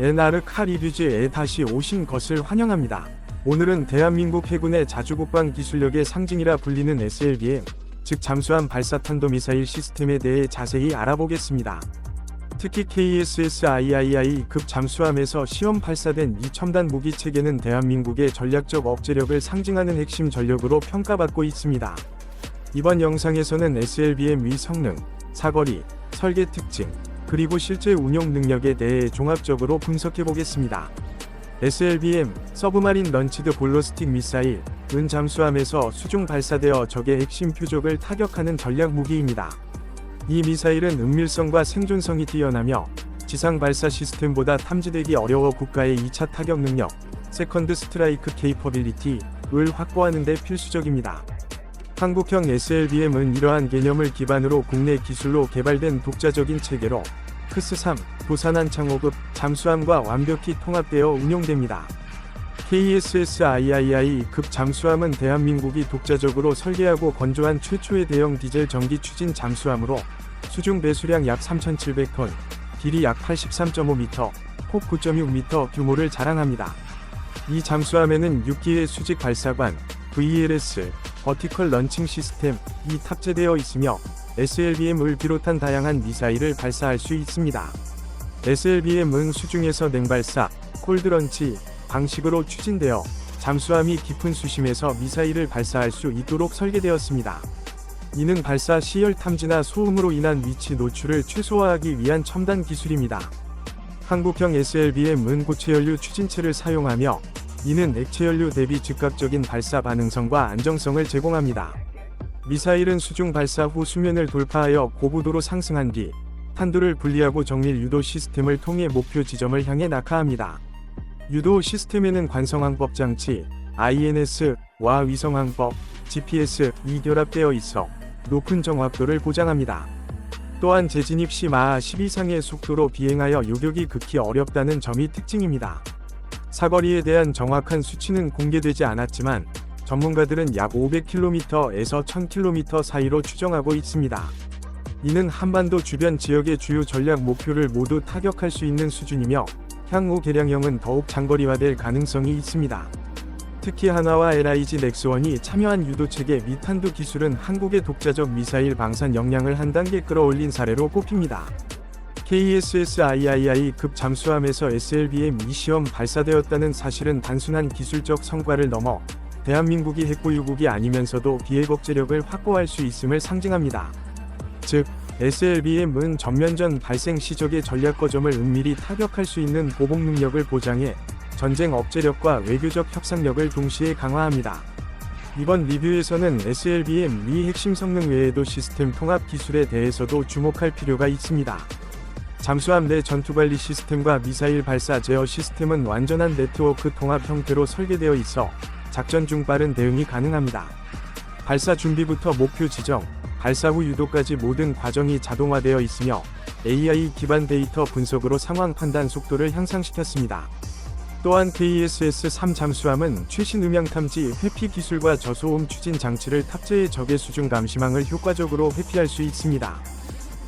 엔나르 카리뷰즈에 다시 오신 것을 환영합니다. 오늘은 대한민국 해군의 자주국방 기술력의 상징이라 불리는 SLBM, 즉 잠수함 발사 탄도 미사일 시스템에 대해 자세히 알아보겠습니다. 특히 KSS-III-급 잠수함에서 시험 발사된 이 첨단 무기 체계는 대한민국의 전략적 억제력을 상징하는 핵심 전력으로 평가받고 있습니다. 이번 영상에서는 SLBM 위 성능, 사거리, 설계 특징, 그리고 실제 운용 능력에 대해 종합적으로 분석해 보겠습니다. SLBM, 서브마린 런치드 볼로스틱 미사일, 은 잠수함에서 수중 발사되어 적의 핵심 표적을 타격하는 전략 무기입니다. 이 미사일은 은밀성과 생존성이 뛰어나며 지상 발사 시스템보다 탐지되기 어려워 국가의 2차 타격 능력, 세컨드 스트라이크 케이퍼빌리티를 확보하는 데 필수적입니다. 한국형 SLBM은 이러한 개념을 기반으로 국내 기술로 개발된 독자적인 체계로 크스3, 도산한 창호급 잠수함과 완벽히 통합되어 운용됩니다. KSS-III-급 잠수함은 대한민국이 독자적으로 설계하고 건조한 최초의 대형 디젤 전기 추진 잠수함으로 수중 배수량 약 3,700톤, 길이 약 83.5m, 폭 9.6m 규모를 자랑합니다. 이 잠수함에는 6기의 수직 발사관, VLS, 버티컬 런칭 시스템이 탑재되어 있으며 SLBM을 비롯한 다양한 미사일을 발사할 수 있습니다. SLBM은 수중에서 냉발사, 콜드런치 방식으로 추진되어 잠수함이 깊은 수심에서 미사일을 발사할 수 있도록 설계되었습니다. 이는 발사 시열 탐지나 소음으로 인한 위치 노출을 최소화하기 위한 첨단 기술입니다. 한국형 SLBM은 고체연료 추진체를 사용하며 이는 액체연료 대비 즉각적인 발사 반응성과 안정성을 제공합니다. 미사일은 수중 발사 후 수면을 돌파하여 고부도로 상승한 뒤 탄두를 분리하고 정밀 유도 시스템을 통해 목표 지점을 향해 낙하합니다. 유도 시스템에는 관성항법 장치, INS와 위성항법, GPS이 결합되어 있어 높은 정확도를 보장합니다. 또한 재진입 시 마하 10 이상의 속도로 비행하여 요격이 극히 어렵다는 점이 특징입니다. 사거리에 대한 정확한 수치는 공개되지 않았지만 전문가들은 약 500km에서 1000km 사이로 추정하고 있습니다. 이는 한반도 주변 지역의 주요 전략 목표를 모두 타격할 수 있는 수준이며 향후 개량형은 더욱 장거리화될 가능성이 있습니다. 특히 하나와 LIG 넥스원이 참여한 유도체계 및 탄두 기술은 한국의 독자적 미사일 방산 역량을 한 단계 끌어올린 사례로 꼽힙니다. KSS-III-급 잠수함에서 SLBM-2 시험 발사되었다는 사실은 단순한 기술적 성과를 넘어 대한민국이 핵보유국이 아니면서도 비핵 억제력을 확보할 수 있음을 상징합니다. 즉, SLBM은 전면전 발생 시적의 전략 거점을 은밀히 타격할 수 있는 보복 능력을 보장해 전쟁 억제력과 외교적 협상력을 동시에 강화합니다. 이번 리뷰에서는 SLBM 미 핵심 성능 외에도 시스템 통합 기술에 대해서도 주목할 필요가 있습니다. 잠수함 내 전투관리 시스템과 미사일 발사 제어 시스템은 완전한 네트워크 통합 형태로 설계되어 있어 작전 중 빠른 대응이 가능합니다. 발사 준비부터 목표 지정, 발사 후 유도까지 모든 과정이 자동화되어 있으며 AI 기반 데이터 분석으로 상황 판단 속도를 향상시켰습니다. 또한 KSS-3 잠수함은 최신 음향 탐지 회피 기술과 저소음 추진 장치를 탑재해 적의 수중 감시망을 효과적으로 회피할 수 있습니다.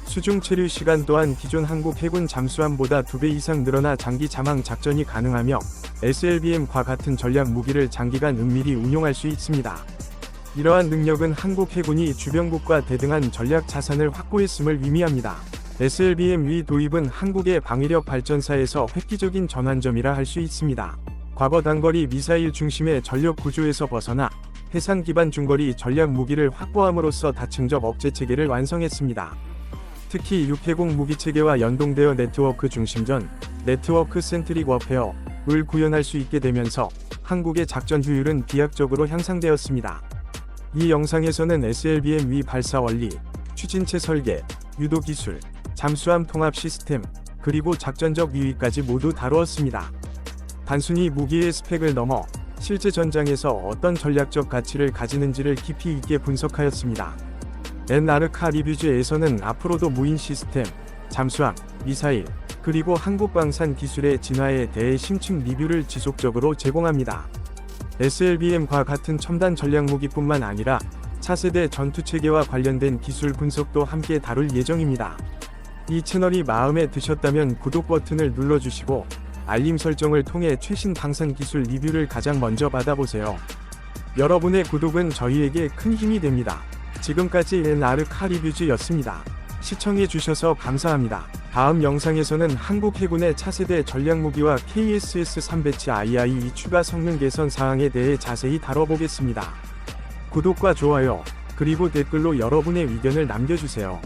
수중 체류 시간 또한 기존 한국 해군 잠수함보다 2배 이상 늘어나 장기 자망 작전이 가능하며 SLBM과 같은 전략 무기를 장기간 은밀히 운용할 수 있습니다. 이러한 능력은 한국 해군이 주변국과 대등한 전략 자산을 확보했음을 의미합니다. SLBM 위 도입은 한국의 방위력 발전사에서 획기적인 전환점이라 할 수 있습니다. 과거 단거리 미사일 중심의 전력 구조에서 벗어나 해상 기반 중거리 전략 무기를 확보함으로써 다층적 억제 체계를 완성했습니다. 특히 육해공 무기 체계와 연동되어 네트워크 중심전, 네트워크 센트릭 워페어를 구현할 수 있게 되면서 한국의 작전 효율은 비약적으로 향상되었습니다. 이 영상에서는 SLBM 위 발사 원리, 추진체 설계, 유도 기술, 잠수함 통합 시스템, 그리고 작전적 유의까지 모두 다루었습니다. 단순히 무기의 스펙을 넘어 실제 전장에서 어떤 전략적 가치를 가지는지를 깊이 있게 분석하였습니다. 엔나르카 리뷰즈에서는 앞으로도 무인 시스템, 잠수함, 미사일, 그리고 한국방산 기술의 진화에 대해 심층 리뷰를 지속적으로 제공합니다. SLBM과 같은 첨단 전략 무기뿐만 아니라 차세대 전투체계와 관련된 기술 분석도 함께 다룰 예정입니다. 이 채널이 마음에 드셨다면 구독 버튼을 눌러주시고 알림 설정을 통해 최신 방산 기술 리뷰를 가장 먼저 받아보세요. 여러분의 구독은 저희에게 큰 힘이 됩니다. 지금까지 NR 카리뷰즈였습니다. 시청해주셔서 감사합니다. 다음 영상에서는 한국 해군의 차세대 전략무기와 KSS-3 배치 II 추가 성능 개선 사항에 대해 자세히 다뤄보겠습니다. 구독과 좋아요, 그리고 댓글로 여러분의 의견을 남겨주세요.